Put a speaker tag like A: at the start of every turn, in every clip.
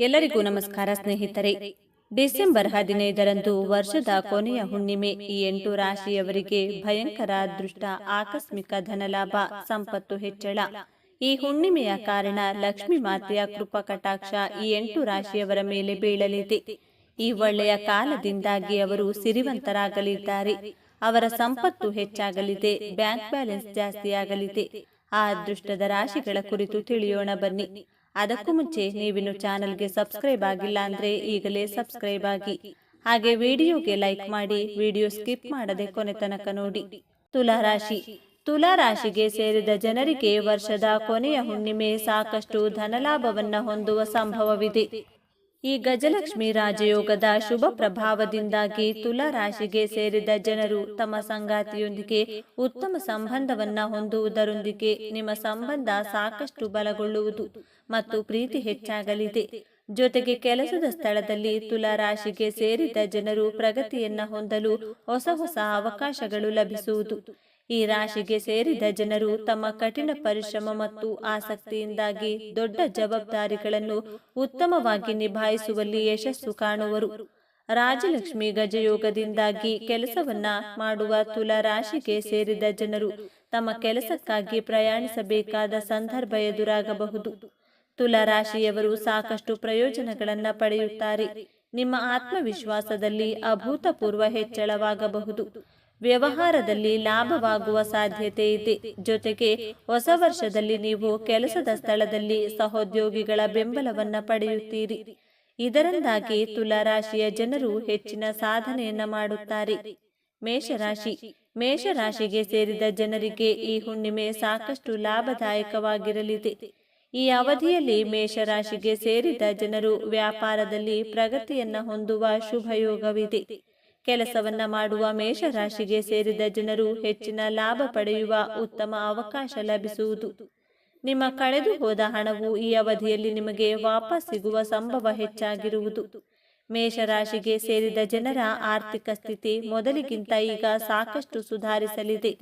A: ಎಲ್ಲರಿಗೂ ನಮಸ್ಕಾರ ಸ್ನೇಹಿತರೆ. ಡಿಸೆಂಬರ್ ಹದಿನೈದರಂದು ವರ್ಷದ ಕೊನೆಯ ಹುಣ್ಣಿಮೆ ಈ ಎಂಟು ರಾಶಿಯವರಿಗೆ ಭಯಂಕರ ಅದೃಷ್ಟ ಆಕಸ್ಮಿಕ ಧನಲಾಭ ಸಂಪತ್ತು ಹೆಚ್ಚಳ. ಈ ಹುಣ್ಣಿಮೆಯ ಕಾರಣ ಲಕ್ಷ್ಮೀ ಮಾತೆಯ ಕೃಪಾ ಕಟಾಕ್ಷ ಈ ಎಂಟು ರಾಶಿಯವರ ಮೇಲೆ ಬೀಳಲಿದೆ. ಈ ಒಳ್ಳೆಯ ಕಾಲದಿಂದಾಗಿ ಅವರು ಸಿರಿವಂತರಾಗಲಿದ್ದಾರೆ. ಅವರ ಸಂಪತ್ತು ಹೆಚ್ಚಾಗಲಿದೆ. ಬ್ಯಾಂಕ್ ಬ್ಯಾಲೆನ್ಸ್ ಜಾಸ್ತಿಯಾಗಲಿದೆ. ಆ ಅದೃಷ್ಟದ ರಾಶಿಗಳ ಕುರಿತು ತಿಳಿಯೋಣ ಬನ್ನಿ. ಅದಕ್ಕೂ ಮುಂಚೆ ನೀವಿನ್ನು ಚಾನಲ್ಗೆ ಸಬ್ಸ್ಕ್ರೈಬ್ ಆಗಿಲ್ಲ ಅಂದ್ರೆ ಈಗಲೇ ಸಬ್ಸ್ಕ್ರೈಬ್ ಆಗಿ. ಹಾಗೆ ವಿಡಿಯೋಗೆ ಲೈಕ್ ಮಾಡಿ, ವಿಡಿಯೋ ಸ್ಕಿಪ್ ಮಾಡದೆ ಕೊನೆ ತನಕ ನೋಡಿ. ತುಲಾ ರಾಶಿ. ತುಲಾ ರಾಶಿಗೆ ಸೇರಿದ ಜನರಿಗೆ ವರ್ಷದ ಕೊನೆಯ ಹುಣ್ಣಿಮೆ ಸಾಕಷ್ಟು ಧನಲಾಭವನ್ನ ಹೊಂದುವ ಸಂಭವವಿದೆ. ಈ ಗಜಲಕ್ಷ್ಮಿ ರಾಜಯೋಗದ ಶುಭ ಪ್ರಭಾವದಿಂದಾಗಿ ತುಲಾ ರಾಶಿಗೆ ಸೇರಿದ ಜನರು ತಮ್ಮ ಸಂಗಾತಿಯೊಂದಿಗೆ ಉತ್ತಮ ಸಂಬಂಧವನ್ನ ಹೊಂದುವುದರೊಂದಿಗೆ ನಿಮ್ಮ ಸಂಬಂಧ ಸಾಕಷ್ಟು ಬಲಗೊಳ್ಳುವುದು ಮತ್ತು ಪ್ರೀತಿ ಹೆಚ್ಚಾಗಲಿದೆ. ಜೊತೆಗೆ ಕೆಲಸದ ಸ್ಥಳದಲ್ಲಿ ತುಲಾ ರಾಶಿಗೆ ಸೇರಿದ ಜನರು ಪ್ರಗತಿಯನ್ನ ಹೊಂದಲು ಹೊಸ ಹೊಸ ಅವಕಾಶಗಳು ಲಭಿಸುವುದು. ಈ ರಾಶಿಗೆ ಸೇರಿದ ಜನರು ತಮ್ಮ ಕಠಿಣ ಪರಿಶ್ರಮ ಮತ್ತು ಆಸಕ್ತಿಯಿಂದಾಗಿ ದೊಡ್ಡ ಜವಾಬ್ದಾರಿಗಳನ್ನು ಉತ್ತಮವಾಗಿ ನಿಭಾಯಿಸುವಲ್ಲಿ ಯಶಸ್ಸು ಕಾಣುವರು. ರಾಜಲಕ್ಷ್ಮಿ ಗಜಯೋಗದಿಂದಾಗಿ ಕೆಲಸವನ್ನ ಮಾಡುವ ತುಲಾ ರಾಶಿಗೆ ಸೇರಿದ ಜನರು ತಮ್ಮ ಕೆಲಸಕ್ಕಾಗಿ ಪ್ರಯಾಣಿಸಬೇಕಾದ ಸಂದರ್ಭ ಎದುರಾಗಬಹುದು. ತುಲಾ ರಾಶಿಯವರು ಸಾಕಷ್ಟು ಪ್ರಯೋಜನಗಳನ್ನು ಪಡೆಯುತ್ತಾರೆ. ನಿಮ್ಮ ಆತ್ಮವಿಶ್ವಾಸದಲ್ಲಿ ಅಭೂತಪೂರ್ವ ಹೆಚ್ಚಳವಾಗಬಹುದು. ವ್ಯವಹಾರದಲ್ಲಿ ಲಾಭವಾಗುವ ಸಾಧ್ಯತೆ ಇದೆ. ಜೊತೆಗೆ ಹೊಸ ವರ್ಷದಲ್ಲಿ ನೀವು ಕೆಲಸದ ಸ್ಥಳದಲ್ಲಿ ಸಹೋದ್ಯೋಗಿಗಳ ಬೆಂಬಲವನ್ನ ಪಡೆಯುತ್ತೀರಿ. ಇದರಿಂದಾಗಿ ತುಲಾರಾಶಿಯ ಜನರು ಹೆಚ್ಚಿನ ಸಾಧನೆಯನ್ನ ಮಾಡುತ್ತಾರೆ. ಮೇಷರಾಶಿ. ಮೇಷರಾಶಿಗೆ ಸೇರಿದ ಜನರಿಗೆ ಈ ಹುಣ್ಣಿಮೆ ಸಾಕಷ್ಟು ಲಾಭದಾಯಕವಾಗಿರಲಿದೆ. ಈ ಅವಧಿಯಲ್ಲಿ ಮೇಷರಾಶಿಗೆ ಸೇರಿದ ಜನರು ವ್ಯಾಪಾರದಲ್ಲಿ ಪ್ರಗತಿಯನ್ನ ಹೊಂದುವ ಶುಭಯೋಗವಿದೆ. ಕೆಲಸವನ್ನ ಮಾಡುವ ಮೇಷರಾಶಿಗೆ ಸೇರಿದ ಜನರು ಹೆಚ್ಚಿನ ಲಾಭ ಪಡೆಯುವ ಉತ್ತಮ ಅವಕಾಶ ಲಭಿಸುವುದು. ನಿಮ್ಮ ಕಳೆದು ಹೋದ ಹಣವು ಈ ಅವಧಿಯಲ್ಲಿ ನಿಮಗೆ ವಾಪಸ್ ಸಿಗುವ ಸಂಭವ ಹೆಚ್ಚಾಗಿರುವುದು. ಮೇಷರಾಶಿಗೆ ಸೇರಿದ ಜನರ ಆರ್ಥಿಕ ಸ್ಥಿತಿ ಮೊದಲಿಗಿಂತ ಈಗ ಸಾಕಷ್ಟು ಸುಧಾರಿಸಲಿದೆ.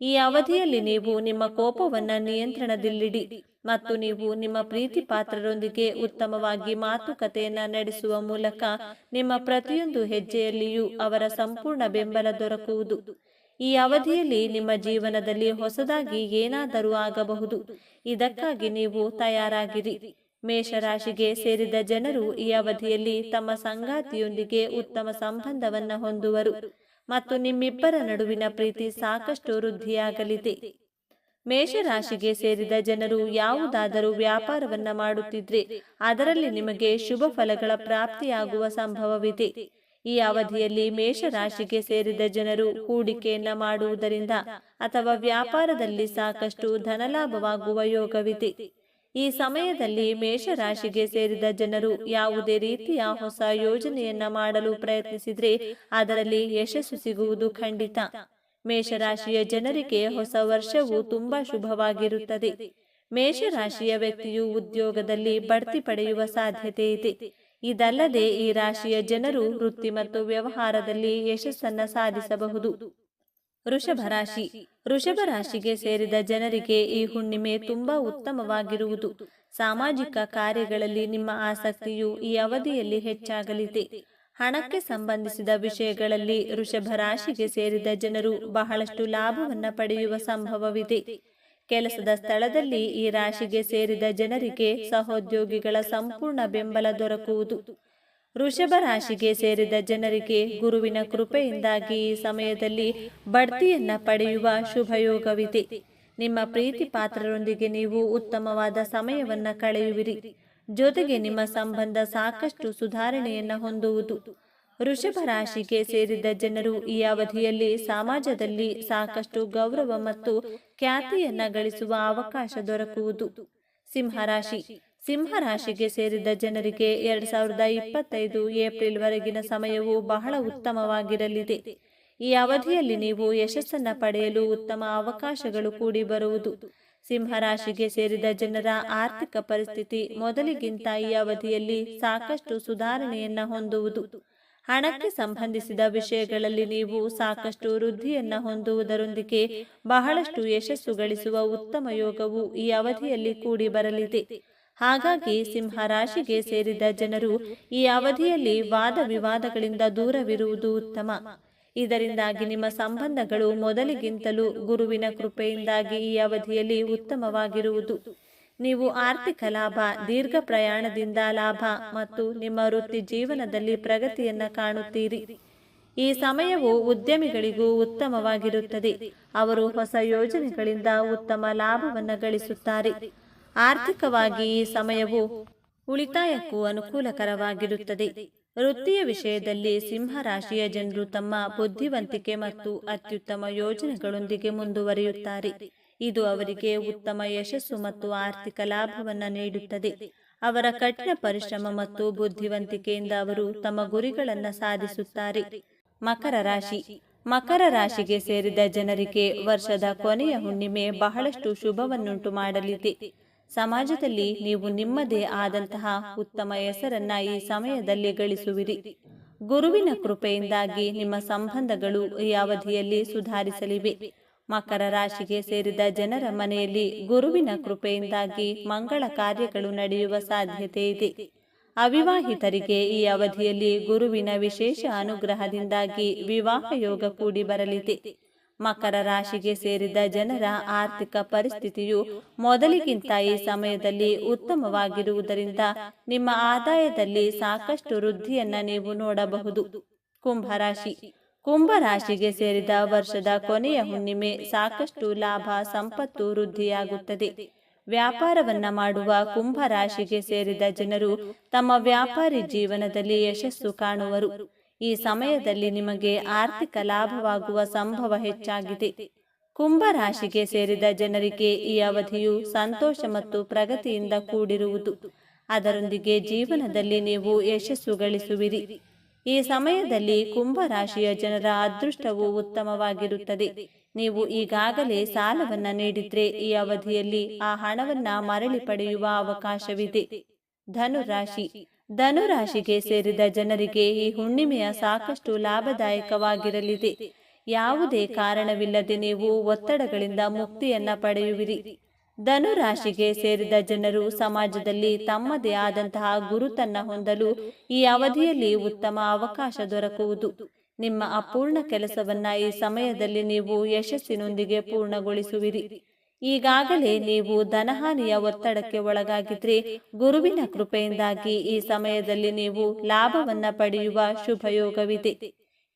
A: ಈ ಅವಧಿಯಲ್ಲಿ ನೀವು ನಿಮ್ಮ ಕೋಪವನ್ನು ನಿಯಂತ್ರಣದಲ್ಲಿಡಿ. ಮತ್ತು ನೀವು ನಿಮ್ಮ ಪ್ರೀತಿ ಪಾತ್ರರೊಂದಿಗೆ ಉತ್ತಮವಾಗಿ ಮಾತುಕತೆಯನ್ನ ನಡೆಸುವ ಮೂಲಕ ನಿಮ್ಮ ಪ್ರತಿಯೊಂದು ಹೆಜ್ಜೆಯಲ್ಲಿಯೂ ಅವರ ಸಂಪೂರ್ಣ ಬೆಂಬಲ ದೊರಕುವುದು. ಈ ಅವಧಿಯಲ್ಲಿ ನಿಮ್ಮ ಜೀವನದಲ್ಲಿ ಹೊಸದಾಗಿ ಏನಾದರೂ ಆಗಬಹುದು. ಇದಕ್ಕಾಗಿ ನೀವು ತಯಾರಾಗಿರಿ. ಮೇಷರಾಶಿಗೆ ಸೇರಿದ ಜನರು ಈ ಅವಧಿಯಲ್ಲಿ ತಮ್ಮ ಸಂಗಾತಿಯೊಂದಿಗೆ ಉತ್ತಮ ಸಂಬಂಧವನ್ನು ಹೊಂದುವರು. ಮತ್ತು ನಿಮ್ಮಿಬ್ಬರ ನಡುವಿನ ಪ್ರೀತಿ ಸಾಕಷ್ಟು ವೃದ್ಧಿಯಾಗಲಿದೆ. ಮೇಷರಾಶಿಗೆ ಸೇರಿದ ಜನರು ಯಾವುದಾದರೂ ವ್ಯಾಪಾರವನ್ನ ಮಾಡುತ್ತಿದ್ರೆ ಅದರಲ್ಲಿ ನಿಮಗೆ ಶುಭ ಫಲಗಳ ಪ್ರಾಪ್ತಿಯಾಗುವ ಸಂಭವವಿದೆ. ಈ ಅವಧಿಯಲ್ಲಿ ಮೇಷರಾಶಿಗೆ ಸೇರಿದ ಜನರು ಹೂಡಿಕೆಯನ್ನ ಮಾಡುವುದರಿಂದ ಅಥವಾ ವ್ಯಾಪಾರದಲ್ಲಿ ಸಾಕಷ್ಟು ಧನಲಾಭವಾಗುವ ಯೋಗವಿದೆ. ಈ ಸಮಯದಲ್ಲಿ ಮೇಷರಾಶಿಗೆ ಸೇರಿದ ಜನರು ಯಾವುದೇ ರೀತಿಯ ಹೊಸ ಯೋಜನೆಯನ್ನ ಮಾಡಲು ಪ್ರಯತ್ನಿಸಿದ್ರೆ ಅದರಲ್ಲಿ ಯಶಸ್ಸು ಸಿಗುವುದು ಖಂಡಿತ. ಮೇಷರಾಶಿಯ ಜನರಿಗೆ ಹೊಸ ವರ್ಷವು ತುಂಬಾ ಶುಭವಾಗಿರುತ್ತದೆ. ಮೇಷರಾಶಿಯ ವ್ಯಕ್ತಿಯು ಉದ್ಯೋಗದಲ್ಲಿ ಬಡ್ತಿ ಪಡೆಯುವ ಸಾಧ್ಯತೆ ಇದೆ. ಇದಲ್ಲದೆ ಈ ರಾಶಿಯ ಜನರು ವೃತ್ತಿ ಮತ್ತು ವ್ಯವಹಾರದಲ್ಲಿ ಯಶಸ್ಸನ್ನ ಸಾಧಿಸಬಹುದು. ವೃಷಭ ರಾಶಿ. ವೃಷಭ ರಾಶಿಗೆ ಸೇರಿದ ಜನರಿಗೆ ಈ ಹುಣ್ಣಿಮೆ ತುಂಬಾ ಉತ್ತಮವಾಗಿರುವುದು. ಸಾಮಾಜಿಕ ಕಾರ್ಯಗಳಲ್ಲಿ ನಿಮ್ಮ ಆಸಕ್ತಿಯು ಈ ಅವಧಿಯಲ್ಲಿ ಹೆಚ್ಚಾಗಲಿದೆ. ಹಣಕ್ಕೆ ಸಂಬಂಧಿಸಿದ ವಿಷಯಗಳಲ್ಲಿ ವೃಷಭ ರಾಶಿಗೆ ಸೇರಿದ ಜನರು ಬಹಳಷ್ಟು ಲಾಭವನ್ನು ಪಡೆಯುವ ಸಂಭವವಿದೆ. ಕೆಲಸದ ಸ್ಥಳದಲ್ಲಿ ಈ ರಾಶಿಗೆ ಸೇರಿದ ಜನರಿಗೆ ಸಹೋದ್ಯೋಗಿಗಳ ಸಂಪೂರ್ಣ ಬೆಂಬಲ ದೊರಕುವುದು. ವೃಷಭ ರಾಶಿಗೆ ಸೇರಿದ ಜನರಿಗೆ ಗುರುವಿನ ಕೃಪೆಯಿಂದಾಗಿ ಈ ಸಮಯದಲ್ಲಿ ಬಡ್ತಿಯನ್ನ ಪಡೆಯುವ ಶುಭಯೋಗವಿದೆ. ನಿಮ್ಮ ಪ್ರೀತಿ ಪಾತ್ರರೊಂದಿಗೆ ನೀವು ಉತ್ತಮವಾದ ಸಮಯವನ್ನ ಕಳೆಯುವಿರಿ. ಜೊತೆಗೆ ನಿಮ್ಮ ಸಂಬಂಧ ಸಾಕಷ್ಟು ಸುಧಾರಣೆಯನ್ನ ಹೊಂದುವುದು. ವೃಷಭ ರಾಶಿಗೆ ಸೇರಿದ ಜನರು ಈ ಅವಧಿಯಲ್ಲಿ ಸಮಾಜದಲ್ಲಿ ಸಾಕಷ್ಟು ಗೌರವ ಮತ್ತು ಖ್ಯಾತಿಯನ್ನ ಗಳಿಸುವ ಅವಕಾಶ ದೊರಕುವುದು. ಸಿಂಹರಾಶಿ ಸಿಂಹರಾಶಿಗೆ ಸೇರಿದ ಜನರಿಗೆ ಎರಡ್ ಸಾವಿರದ ಇಪ್ಪತ್ತೈದು ಏಪ್ರಿಲ್ ವರೆಗಿನ ಸಮಯವು ಬಹಳ ಉತ್ತಮವಾಗಿರಲಿದೆ. ಈ ಅವಧಿಯಲ್ಲಿ ನೀವು ಯಶಸ್ಸನ್ನ ಪಡೆಯಲು ಉತ್ತಮ ಅವಕಾಶಗಳು ಕೂಡಿ ಬರುವುದು. ಸಿಂಹರಾಶಿಗೆ ಸೇರಿದ ಜನರ ಆರ್ಥಿಕ ಪರಿಸ್ಥಿತಿ ಮೊದಲಿಗಿಂತ ಈ ಅವಧಿಯಲ್ಲಿ ಸಾಕಷ್ಟು ಸುಧಾರಣೆಯನ್ನ ಹೊಂದುವುದು. ಹಣಕ್ಕೆ ಸಂಬಂಧಿಸಿದ ವಿಷಯಗಳಲ್ಲಿ ನೀವು ಸಾಕಷ್ಟು ವೃದ್ಧಿಯನ್ನ ಹೊಂದುವುದರೊಂದಿಗೆ ಬಹಳಷ್ಟು ಯಶಸ್ಸು ಗಳಿಸುವ ಉತ್ತಮ ಯೋಗವು ಈ ಅವಧಿಯಲ್ಲಿ ಕೂಡಿ ಬರಲಿದೆ. ಹಾಗಾಗಿ ಸಿಂಹ ರಾಶಿಗೆ ಸೇರಿದ ಜನರು ಈ ಅವಧಿಯಲ್ಲಿ ವಾದ ವಿವಾದಗಳಿಂದ ದೂರವಿರುವುದು ಉತ್ತಮ. ಇದರಿಂದಾಗಿ ನಿಮ್ಮ ಸಂಬಂಧಗಳು ಮೊದಲಿಗಿಂತಲೂ ಗುರುವಿನ ಕೃಪೆಯಿಂದಾಗಿ ಈ ಅವಧಿಯಲ್ಲಿ ಉತ್ತಮವಾಗಿರುವುದು. ನೀವು ಆರ್ಥಿಕ ಲಾಭ, ದೀರ್ಘ ಪ್ರಯಾಣದಿಂದ ಲಾಭ ಮತ್ತು ನಿಮ್ಮ ವೃತ್ತಿ ಜೀವನದಲ್ಲಿ ಪ್ರಗತಿಯನ್ನ ಕಾಣುತ್ತೀರಿ. ಈ ಸಮಯವು ಉದ್ಯಮಿಗಳಿಗೂ ಉತ್ತಮವಾಗಿರುತ್ತದೆ. ಅವರು ಹೊಸ ಯೋಜನೆಗಳಿಂದ ಉತ್ತಮ ಲಾಭವನ್ನು ಗಳಿಸುತ್ತಾರೆ. ಆರ್ಥಿಕವಾಗಿ ಈ ಸಮಯವು ಉಳಿತಾಯಕ್ಕೂ ಅನುಕೂಲಕರವಾಗಿರುತ್ತದೆ. ವೃತ್ತಿಯ ವಿಷಯದಲ್ಲಿ ಸಿಂಹರಾಶಿಯ ಜನರು ತಮ್ಮ ಬುದ್ಧಿವಂತಿಕೆ ಮತ್ತು ಅತ್ಯುತ್ತಮ ಯೋಜನೆಗಳೊಂದಿಗೆ ಮುಂದುವರಿಯುತ್ತಾರೆ. ಇದು ಅವರಿಗೆ ಉತ್ತಮ ಯಶಸ್ಸು ಮತ್ತು ಆರ್ಥಿಕ ಲಾಭವನ್ನು ನೀಡುತ್ತದೆ. ಅವರ ಕಠಿಣ ಪರಿಶ್ರಮ ಮತ್ತು ಬುದ್ಧಿವಂತಿಕೆಯಿಂದ ಅವರು ತಮ್ಮ ಗುರಿಗಳನ್ನು ಸಾಧಿಸುತ್ತಾರೆ. ಮಕರ ರಾಶಿ. ಮಕರ ರಾಶಿಗೆ ಸೇರಿದ ಜನರಿಗೆ ವರ್ಷದ ಕೊನೆಯ ಹುಣ್ಣಿಮೆ ಬಹಳಷ್ಟು ಶುಭವನ್ನುಂಟು ಮಾಡಲಿದೆ. ಸಮಾಜದಲ್ಲಿ ನೀವು ನಿಮ್ಮದೇ ಆದಂತಹ ಉತ್ತಮ ಹೆಸರನ್ನ ಈ ಸಮಯದಲ್ಲಿ ಗಳಿಸುವಿರಿ. ಗುರುವಿನ ಕೃಪೆಯಿಂದಾಗಿ ನಿಮ್ಮ ಸಂಬಂಧಗಳು ಈ ಅವಧಿಯಲ್ಲಿ ಸುಧಾರಿಸಲಿವೆ. ಮಕರ ರಾಶಿಗೆ ಸೇರಿದ ಜನರ ಮನೆಯಲ್ಲಿ ಗುರುವಿನ ಕೃಪೆಯಿಂದಾಗಿ ಮಂಗಳ ಕಾರ್ಯಗಳು ನಡೆಯುವ ಸಾಧ್ಯತೆ ಇದೆ. ಅವಿವಾಹಿತರಿಗೆ ಈ ಅವಧಿಯಲ್ಲಿ ಗುರುವಿನ ವಿಶೇಷ ಅನುಗ್ರಹದಿಂದಾಗಿ ವಿವಾಹ ಯೋಗ ಕೂಡಿ ಬರಲಿದೆ. ಮಕರ ರಾಶಿಗೆ ಸೇರಿದ ಜನರ ಆರ್ಥಿಕ ಪರಿಸ್ಥಿತಿಯು ಮೊದಲಿಗಿಂತ ಈ ಸಮಯದಲ್ಲಿ ಉತ್ತಮವಾಗಿರುವುದರಿಂದ ನಿಮ್ಮ ಆದಾಯದಲ್ಲಿ ಸಾಕಷ್ಟು ವೃದ್ಧಿಯನ್ನ ನೀವು ನೋಡಬಹುದು. ಕುಂಭರಾಶಿ ಕುಂಭರಾಶಿಗೆ ಸೇರಿದ ವರ್ಷದ ಕೊನೆಯ ಹುಣ್ಣಿಮೆ ಸಾಕಷ್ಟು ಲಾಭ ಸಂಪತ್ತು ವೃದ್ಧಿಯಾಗುತ್ತದೆ. ವ್ಯಾಪಾರವನ್ನ ಮಾಡುವ ಕುಂಭ ರಾಶಿಗೆ ಸೇರಿದ ಜನರು ತಮ್ಮ ವ್ಯಾಪಾರಿ ಜೀವನದಲ್ಲಿ ಯಶಸ್ಸು ಕಾಣುವರು. ಈ ಸಮಯದಲ್ಲಿ ನಿಮಗೆ ಆರ್ಥಿಕ ಲಾಭವಾಗುವ ಸಂಭವ ಹೆಚ್ಚಾಗಿದೆ. ಕುಂಭ ರಾಶಿಗೆ ಸೇರಿದ ಜನರಿಗೆ ಈ ಅವಧಿಯು ಸಂತೋಷ ಮತ್ತು ಪ್ರಗತಿಯಿಂದ ಕೂಡಿರುವುದು. ಅದರೊಂದಿಗೆ ಜೀವನದಲ್ಲಿ ನೀವು ಯಶಸ್ಸು ಗಳಿಸುವಿರಿ. ಈ ಸಮಯದಲ್ಲಿ ಕುಂಭ ರಾಶಿಯ ಜನರ ಅದೃಷ್ಟವು ಉತ್ತಮವಾಗಿರುತ್ತದೆ. ನೀವು ಈಗಾಗಲೇ ಸಾಲವನ್ನ ನೀಡಿದ್ರೆ ಈ ಅವಧಿಯಲ್ಲಿ ಆ ಹಣವನ್ನ ಮರಳಿ ಪಡೆಯುವ ಅವಕಾಶವಿದೆ. ಧನುರಾಶಿ ಧನುರಾಶಿಗೆ ಸೇರಿದ ಜನರಿಗೆ ಈ ಹುಣ್ಣಿಮೆಯ ಸಾಕಷ್ಟು ಲಾಭದಾಯಕವಾಗಿರಲಿದೆ. ಯಾವುದೇ ಕಾರಣವಿಲ್ಲದೆ ನೀವು ಒತ್ತಡಗಳಿಂದ ಮುಕ್ತಿಯನ್ನ ಪಡೆಯುವಿರಿ. ಧನುರಾಶಿಗೆ ಸೇರಿದ ಜನರು ಸಮಾಜದಲ್ಲಿ ತಮ್ಮದೇ ಆದಂತಹ ಗುರುತನ್ನ ಹೊಂದಲು ಈ ಅವಧಿಯಲ್ಲಿ ಉತ್ತಮ ಅವಕಾಶ ದೊರಕುವುದು. ನಿಮ್ಮ ಅಪೂರ್ಣ ಕೆಲಸವನ್ನ ಈ ಸಮಯದಲ್ಲಿ ನೀವು ಯಶಸ್ಸಿನೊಂದಿಗೆ ಪೂರ್ಣಗೊಳಿಸುವಿರಿ. ಈಗಾಗಲೇ ನೀವು ಧನಹಾನಿಯ ಒತ್ತಡಕ್ಕೆ ಒಳಗಾಗಿದ್ರೆ ಗುರುವಿನ ಕೃಪೆಯಿಂದಾಗಿ ಈ ಸಮಯದಲ್ಲಿ ನೀವು ಲಾಭವನ್ನ ಪಡೆಯುವ ಶುಭಯೋಗವಿದೆ.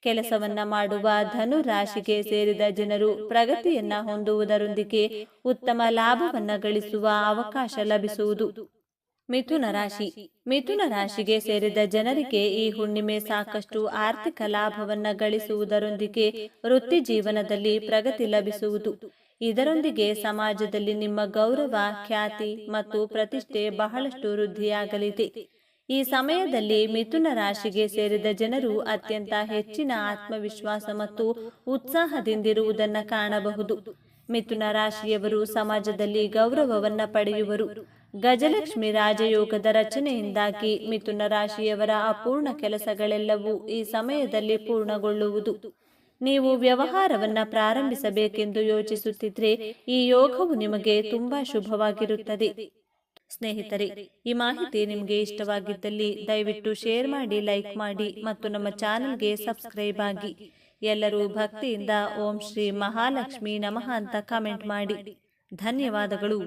A: ಕೆಲಸವನ್ನ ಮಾಡುವ ಧನು ರಾಶಿಗೆ ಸೇರಿದ ಜನರು ಪ್ರಗತಿಯನ್ನ ಹೊಂದುವುದರೊಂದಿಗೆ ಉತ್ತಮ ಲಾಭವನ್ನ ಗಳಿಸುವ ಅವಕಾಶ ಲಭಿಸುವುದು. ಮಿಥುನ ರಾಶಿ. ಮಿಥುನ ರಾಶಿಗೆ ಸೇರಿದ ಜನರಿಗೆ ಈ ಹುಣ್ಣಿಮೆ ಸಾಕಷ್ಟು ಆರ್ಥಿಕ ಲಾಭವನ್ನ ಗಳಿಸುವುದರೊಂದಿಗೆ ವೃತ್ತಿ ಜೀವನದಲ್ಲಿ ಪ್ರಗತಿ ಲಭಿಸುವುದು. ಇದರೊಂದಿಗೆ ಸಮಾಜದಲ್ಲಿ ನಿಮ್ಮ ಗೌರವ, ಖ್ಯಾತಿ ಮತ್ತು ಪ್ರತಿಷ್ಠೆ ಬಹಳಷ್ಟು ವೃದ್ಧಿಯಾಗಲಿದೆ. ಈ ಸಮಯದಲ್ಲಿ ಮಿಥುನ ರಾಶಿಗೆ ಸೇರಿದ ಜನರು ಅತ್ಯಂತ ಹೆಚ್ಚಿನ ಆತ್ಮವಿಶ್ವಾಸ ಮತ್ತು ಉತ್ಸಾಹದಿಂದಿರುವುದನ್ನು ಕಾಣಬಹುದು. ಮಿಥುನ ರಾಶಿಯವರು ಸಮಾಜದಲ್ಲಿ ಗೌರವವನ್ನು ಪಡೆಯುವರು. ಗಜಲಕ್ಷ್ಮಿ ರಾಜಯೋಗದ ರಚನೆಯಿಂದಾಗಿ ಮಿಥುನ ರಾಶಿಯವರ ಅಪೂರ್ಣ ಕೆಲಸಗಳೆಲ್ಲವೂ ಈ ಸಮಯದಲ್ಲಿ ಪೂರ್ಣಗೊಳ್ಳುವುದು. ನೀವು ವ್ಯವಹಾರವನ್ನ ಪ್ರಾರಂಭಿಸಬೇಕೆಂದು ಯೋಚಿಸುತ್ತಿದ್ರೆ ಈ ಯೋಗವು ನಿಮಗೆ ತುಂಬಾ ಶುಭವಾಗಿರುತ್ತದೆ. ಸ್ನೇಹಿತರೆ, ಈ ಮಾಹಿತಿ ನಿಮಗೆ ಇಷ್ಟವಾಗಿದ್ದಲ್ಲಿ ದಯವಿಟ್ಟು ಶೇರ್ ಮಾಡಿ ಲೈಕ್ ಮಾಡಿ ಮತ್ತು ನಮ್ಮ ಚಾನೆಲ್ಗೆ ಸಬ್ಸ್ಕ್ರೈಬ್ ಆಗಿ. ಎಲ್ಲರೂ ಭಕ್ತಿಯಿಂದ ಓಂ ಶ್ರೀ ಮಹಾಲಕ್ಷ್ಮಿ ನಮಃ ಅಂತ ಕಮೆಂಟ್ ಮಾಡಿ. ಧನ್ಯವಾದಗಳು.